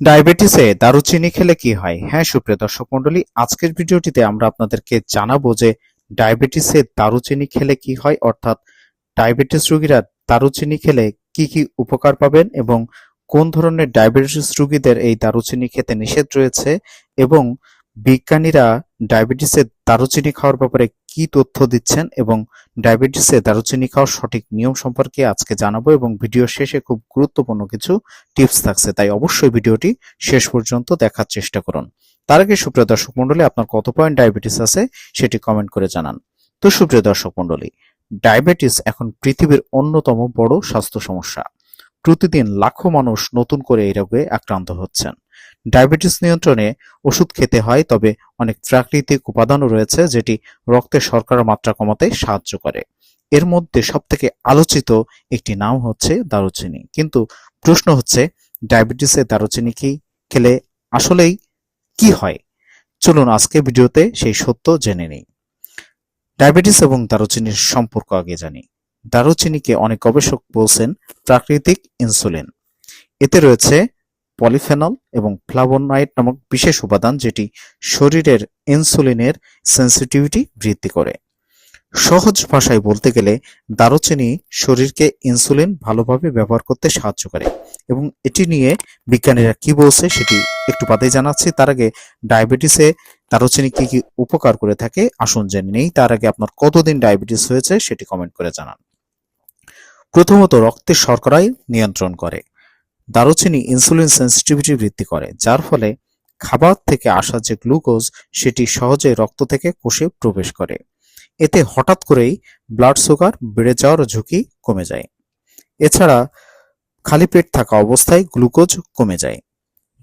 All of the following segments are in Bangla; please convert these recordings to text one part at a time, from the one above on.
ডায়াবেটিসে দারুচিনি খেলে কি হয়? হ্যাঁ সুপ্রিয় দর্শক মন্ডলী আজকের ভিডিওটিতে আমরা আপনাদেরকে জানাব যে ডায়াবেটিসে দারুচিনি খেলে কি হয়, অর্থাৎ ডায়াবেটিস রোগীরা দারুচিনি খেলে কি কি উপকার পাবেন এবং কোন ধরনের ডায়াবেটিস রোগীদের এই দারুচিনি খেতে নিষেধ রয়েছে এবং বিজ্ঞানীরা ডায়াবেটিসে দারুচিনি খাওয়ার ব্যাপারে কি তথ্য দিচ্ছেন এবং ডায়াবেটিসে দারুচিনি খাওয়ার সঠিক নিয়ম সম্পর্কে আজকে জানাব এবং ভিডিও শেষে খুব গুরুত্বপূর্ণ কিছু টিপস থাকছে। তাই অবশ্যই ভিডিওটি শেষ পর্যন্ত দেখার চেষ্টা করুন। তার আগে সুপ্রিয় দর্শক মণ্ডলী, আপনার কত পয়েন্ট ডায়াবেটিস আছে সেটি কমেন্ট করে জানান। তো সুপ্রিয় দর্শক মণ্ডলী, ডায়াবেটিস এখন পৃথিবীর অন্যতম বড় স্বাস্থ্য সমস্যা। প্রতিদিন লাখো মানুষ নতুন করে এই রোগে আক্রান্ত হচ্ছেন। ডায়াবেটিস নিয়ন্ত্রণে ওষুধ খেতে হয়, তবে অনেক প্রাকৃতিক উপাদানও রয়েছে যেটি রক্তে শর্করার মাত্রা কমাতে সাহায্য করে। এর মধ্যে সবথেকে আলোচিত একটি নাম হচ্ছে দারুচিনি। কিন্তু প্রশ্ন হচ্ছে, ডায়াবেটিসে দারুচিনি কি খেলে আসলেই কি হয়? চলুন আজকে ভিডিওতে সেই সত্য জেনে নিই। ডায়াবেটিস এবং দারুচিনির সম্পর্ক আগে জানি। দারুচিনিকে অনেক গবেষক বলছেন প্রাকৃতিক ইনসুলিন। এতে রয়েছে পলিফেনল এবং ফ্লাভোনয়েড নামক বিশেষ উপাদান যেটি শরীরের ইনসুলিনের সেন্সিটিভিটি বৃদ্ধি করে। সহজ ভাষায় বলতে গেলে, দারুচিনি শরীরকে ইনসুলিন ভালোভাবে ব্যবহার করতে সাহায্য করে এবং এটি নিয়ে বিজ্ঞানীরা কি বলছে সেটি একটু বাদে জানাচ্ছি। তার আগে ডায়াবেটিসে দারুচিনি কি কি উপকার করে থাকে, আসুন জেনে নেই। তার আগে আপনার কতদিন ডায়াবেটিস হয়েছে সেটি কমেন্ট করে জানান। প্রথমত, রক্তের শর্করায় নিয়ন্ত্রণ করে। দারুচিনি ইনসুলিন সেন্সিটিভিটি বৃদ্ধি করে, যার ফলে খাবার থেকে আসা যে গ্লুকোজ সেটি সহজে রক্ত থেকে কোষে প্রবেশ করে। এতে হঠাৎ করেই ব্লাড সুগার বেড়ে যাওয়ার ঝুঁকি কমে যায়। এছাড়া খালি পেট থাকা অবস্থায় গ্লুকোজ কমে যায়।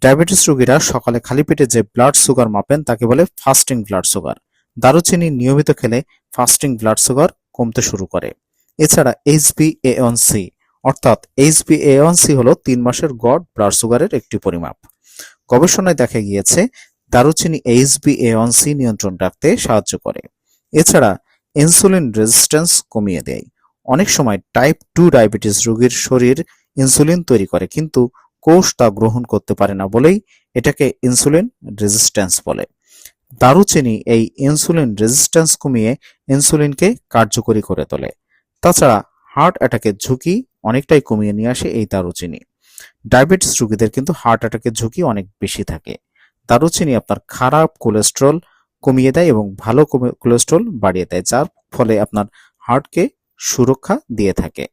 ডায়াবেটিস রোগীরা সকালে খালি পেটে যে ব্লাড সুগার মাপেন, তাকে বলে ফাস্টিং ব্লাড সুগার দারুচিনি নিয়মিত খেলে ফাস্টিং ব্লাড সুগার কমতে শুরু করে। এছাড়া এইচবিএ1সি অর্থাৎ এইচবিএ1সি হলো তিন মাসের গড় ব্লাড সুগারের একটি পরিমাপ। গবেষণায় দেখা গিয়েছে, দারুচিনি এইচবিএ1সি নিয়ন্ত্রণ রাখতে সাহায্য করে। এছাড়া ইনসুলিন রেজিস্ট্যান্স কমিয়ে দেয়। অনেক সময় টাইপ টু ডায়াবেটিস রোগীর শরীর ইনসুলিন তৈরি করে, কিন্তু কোষ তা গ্রহণ করতে পারে না বলেই এটাকে ইনসুলিন রেজিস্ট্যান্স বলে। দারুচিনি এই ইনসুলিন রেজিস্ট্যান্স কমিয়ে ইনসুলিনকে কার্যকরী করে তোলে। তাছাড়া হার্ট অ্যাটাকের ঝুঁকি অনেকটাই কমিয়ে নিয়ে আসে এই দারুচিনি। ডায়াবেটিস রোগীদের কিন্তু হার্ট অ্যাটাকের ঝুঁকি অনেক বেশি থাকে। দারুচিনি আপনার খারাপ কোলেস্ট্রল কমিয়ে দেয় এবং ভালো কোলেস্ট্রল বাড়িয়ে দেয়, যার ফলে আপনার হার্টকে সুরক্ষা দিয়ে থাকে।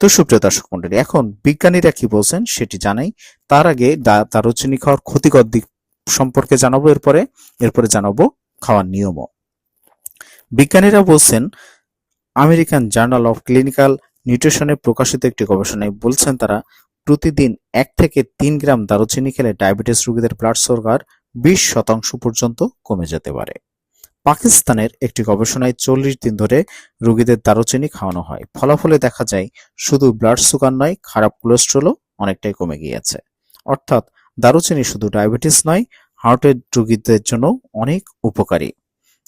তো সুপ্রিয় দর্শক মন্ডলী এখন বিজ্ঞানীরা কি বলছেন সেটি জানাই। তার আগে দারুচিনি খাওয়ার ক্ষতিকর দিক সম্পর্কে জানাব এরপরে। এরপরে জানাব খাওয়ার নিয়মও। বিজ্ঞানীরা বলছেন আমেরিকান জার্নাল অফ ক্লিনিক্যাল নিউট্রিশনে প্রকাশিত একটি গবেষণায় বলছেন তারা, প্রতিদিন এক থেকে তিন গ্রাম দারুচিনি খেলে ডায়াবেটিস রোগীদের ব্লাড সুগার বিশ শতাংশ পর্যন্ত কমে যেতে পারে। পাকিস্তানের একটি গবেষণায় চল্লিশ দিন ধরে রোগীদের দারুচিনি খাওয়ানো হয়। ফলাফলে দেখা যায়, শুধু ব্লাড সুগার নয়, খারাপ কোলেস্ট্রলও অনেকটাই কমে গিয়েছে। অর্থাৎ দারুচিনি শুধু ডায়াবেটিস নয় হার্টের রোগীদের জন্য অনেক উপকারী।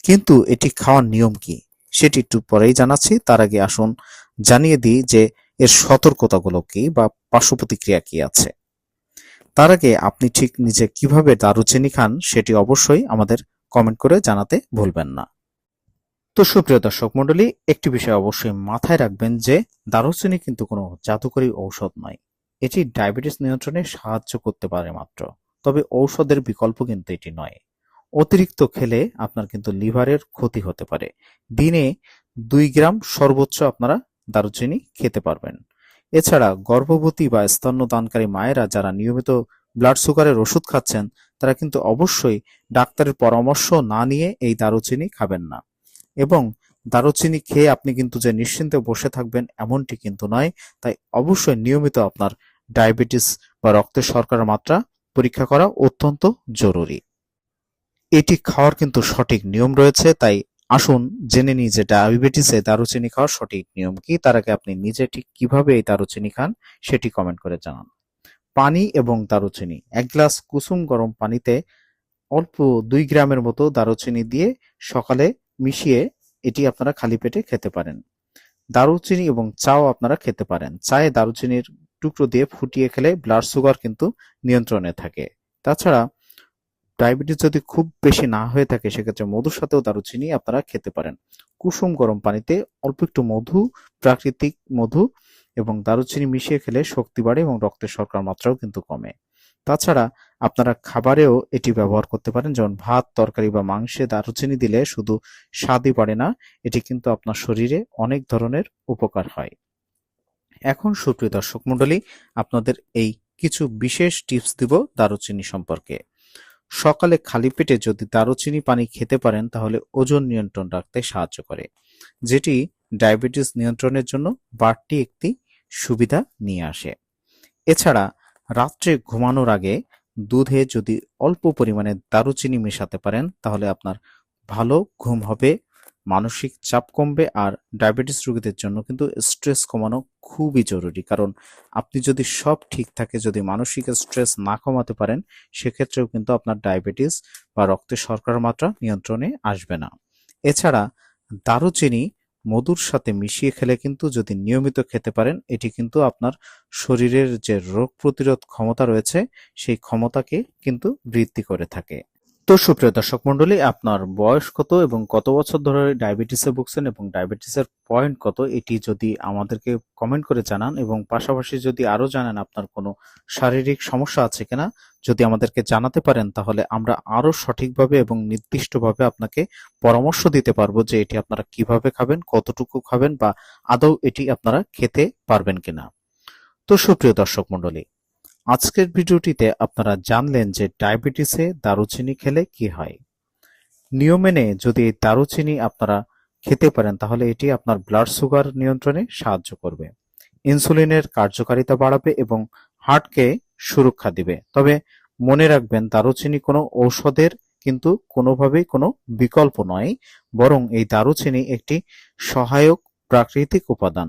কিন্তু এটি খাওয়ার নিয়ম কি? সেটি একটু পরেই জানাচ্ছি। তার আগে আসুন জানিয়ে দিই যে এর সতর্কতাগুলো কি বা পার্শ্ব প্রতিক্রিয়া কি আছে। তার আগে আপনি ঠিক নিজে কীভাবে দারুচিনি খান সেটি অবশ্যই আমাদের কমেন্ট করে জানাতে ভুলবেন না। তো সুপ্রিয় দর্শক মন্ডলী একটি বিষয় অবশ্যই মাথায় রাখবেন যে দারুচিনি কিন্তু কোনো জাদুকরী ঔষধ নয়। এটি ডায়াবেটিস নিয়ন্ত্রণে সাহায্য করতে পারে মাত্র। তবে ঔষধের বিকল্প কিন্তু এটি নয়। অতিরিক্ত খেলে আপনার কিন্তু লিভারের ক্ষতি হতে পারে। দিনে দুই গ্রাম সর্বোচ্চ আপনারা দারুচিনি খেতে পারবেন। এছাড়া গর্ভবতী বা স্তন্যদানকারী মায়েরা যারা নিয়মিত ব্লাড সুগারের ওষুধ খাচ্ছেন, তারা কিন্তু অবশ্যই ডাক্তারের পরামর্শ না নিয়ে এই দারুচিনি খাবেন না। এবং দারুচিনি খেয়ে আপনি কিন্তু যে নিশ্চিন্তে বসে থাকবেন এমনটি কিন্তু নয়, তাই অবশ্যই নিয়মিত আপনার ডায়াবেটিস বা রক্তের শর্করার মাত্রা পরীক্ষা করা অত্যন্ত জরুরি। এটি খাওয়ার কিন্তু সঠিক নিয়ম রয়েছে, তাই আসুন জেনে নিই যে ডায়াবেটিসে দারুচিনি খাওয়ার সঠিক নিয়ম কি, তার আগে আপনি নিজে ঠিক কীভাবে এই দারুচিনি খান সেটি কমেন্ট করে জানান। পানি এবং দারুচিনি, এক গ্লাস কুসুম গরম পানিতে অল্প দুই গ্রামের মতো দারুচিনি দিয়ে সকালে মিশিয়ে এটি আপনারা খালি পেটে খেতে পারেন। দারুচিনি এবং চাও আপনারা খেতে পারেন। চায়ে দারুচিনির টুকরো দিয়ে ফুটিয়ে খেলে ব্লাড সুগার কিন্তু নিয়ন্ত্রণে থাকে। তাছাড়া ডায়াবেটিস যদি খুব বেশি না হয়ে থাকে, সেক্ষেত্রে মধুর সাথেও দারুচিনি আপনারা খেতে পারেন। কুসুম গরম পানিতে অল্প একটু মধু, প্রাকৃতিক মধু এবং দারুচিনি মিশিয়ে খেলে শক্তি বাড়ে এবং রক্তের শর্করার মাত্রাও কিন্তু কমে। তাছাড়া আপনারা খাবারেও এটি ব্যবহার করতে পারেন। যেমন ভাত, তরকারি বা মাংসে দারুচিনি দিলে শুধু স্বাদই বাড়ে না, এটি কিন্তু আপনার শরীরে অনেক ধরনের উপকার হয়। এখন সুপ্রিয় দর্শক মণ্ডলী, আপনাদের এই কিছু বিশেষ টিপস দিব দারুচিনি সম্পর্কে। সকালে খালি পেটে যদি দারুচিনি পানি খেতে পারেন, তাহলে ওজন নিয়ন্ত্রণ রাখতে সাহায্য করে, যেটি ডায়াবেটিস নিয়ন্ত্রণের জন্য বাড়তি একটি সুবিধা নিয়ে আসে। এছাড়া রাত্রে ঘুমানোর আগে দুধে যদি অল্প পরিমাণে দারুচিনি মেশাতে পারেন, তাহলে আপনার ভালো ঘুম হবে মানসিক চাপ কমবে আর ডায়াবেটিস রোগীদের জন্য কিন্তু স্ট্রেস কমানো খুবই জরুরি। কারণ আপনি যদি সব ঠিক থাকে, যদি মানসিক স্ট্রেস না কমাতে পারেন, সেক্ষেত্রেও কিন্তু আপনার ডায়াবেটিস বা রক্তে শর্করার মাত্রা নিয়ন্ত্রণে আসবে না। এছাড়া দারুচিনি, মধুর সাথে মিশিয়ে খেলে কিন্তু যদি নিয়মিত খেতে পারেন, এটি কিন্তু আপনার শরীরের যে রোগ প্রতিরোধ ক্ষমতা রয়েছে, সেই ক্ষমতাকে কিন্তু বৃদ্ধি করে থাকে। তো সুপ্রিয় দর্শক মন্ডলী আপনার বয়স কত এবং কত বছর ধরে ডায়াবেটিসে ভুগছেন এবং ডায়াবেটিসের পয়েন্ট কত? এটি যদি আমাদেরকে কমেন্ট করে জানান এবং পাশাপাশি যদি আরও জানেন আপনার কোনো শারীরিক সমস্যা আছে কিনা, যদি আমাদেরকে জানাতে পারেন তাহলে আমরা আরও সঠিকভাবে এবং নির্দিষ্টভাবে আপনাকে পরামর্শ দিতে পারব যে এটি আপনারা কীভাবে খাবেন, কতটুকু খাবেন বা আদৌ এটি আপনারা খেতে পারবেন কিনা। তো সুপ্রিয় দর্শক মন্ডলী আজকের ভিডিওটিতে আপনারা জানলেন যে ডায়াবেটিসে দারুচিনি খেলে কি হয়। নিয়ম মেনে যদি দারুচিনি আপনারা খেতে পারেন, তাহলে এটি আপনার ব্লাড সুগার নিয়ন্ত্রণে সাহায্য করবে ইনসুলিনের কার্যকারিতা বাড়াবে এবং হার্টকে সুরক্ষা দিবে। তবে মনে রাখবেন, দারুচিনি কোনো ঔষধের কিন্তু কোনোভাবেই কোনো বিকল্প নয়, বরং এই দারুচিনি একটি সহায়ক প্রাকৃতিক উপাদান।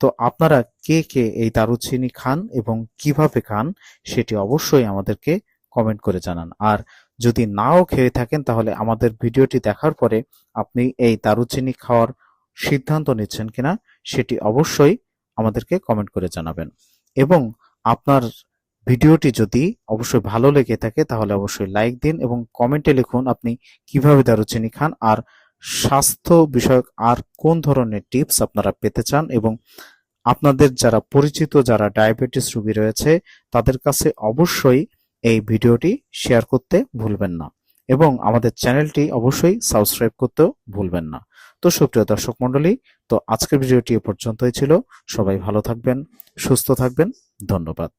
তো আপনারা কে কে এই দারুচিনি খান এবং কীভাবে খান সেটি অবশ্যই আমাদেরকে কমেন্ট করে জানান। আর যদি নাও খেয়ে থাকেন তাহলে আমাদের ভিডিওটি দেখার পরে আপনি এই দারুচিনি খাওয়ার সিদ্ধান্ত নিচ্ছেন কিনা সেটি অবশ্যই আমাদেরকে কমেন্ট করে জানাবেন। এবং আপনার ভিডিওটি যদি অবশ্যই ভালো লেগে থাকে তাহলে অবশ্যই লাইক দিন এবং কমেন্টে লিখুন আপনি কীভাবে দারুচিনি খান। আর স্বাস্থ্য বিষয়ক আর কোন ধরনের টিপস আপনারা পেতে চান এবং আপনাদের যারা পরিচিত, যারা ডায়াবেটিস রোগী রয়েছে, তাদের কাছে অবশ্যই এই ভিডিওটি শেয়ার করতে ভুলবেন না এবং আমাদের চ্যানেলটি অবশ্যই সাবস্ক্রাইব করতেও ভুলবেন না। তো সুপ্রিয় দর্শক মণ্ডলী, তো আজকের ভিডিওটি এ পর্যন্তই ছিল। সবাই ভালো থাকবেন, সুস্থ থাকবেন। ধন্যবাদ।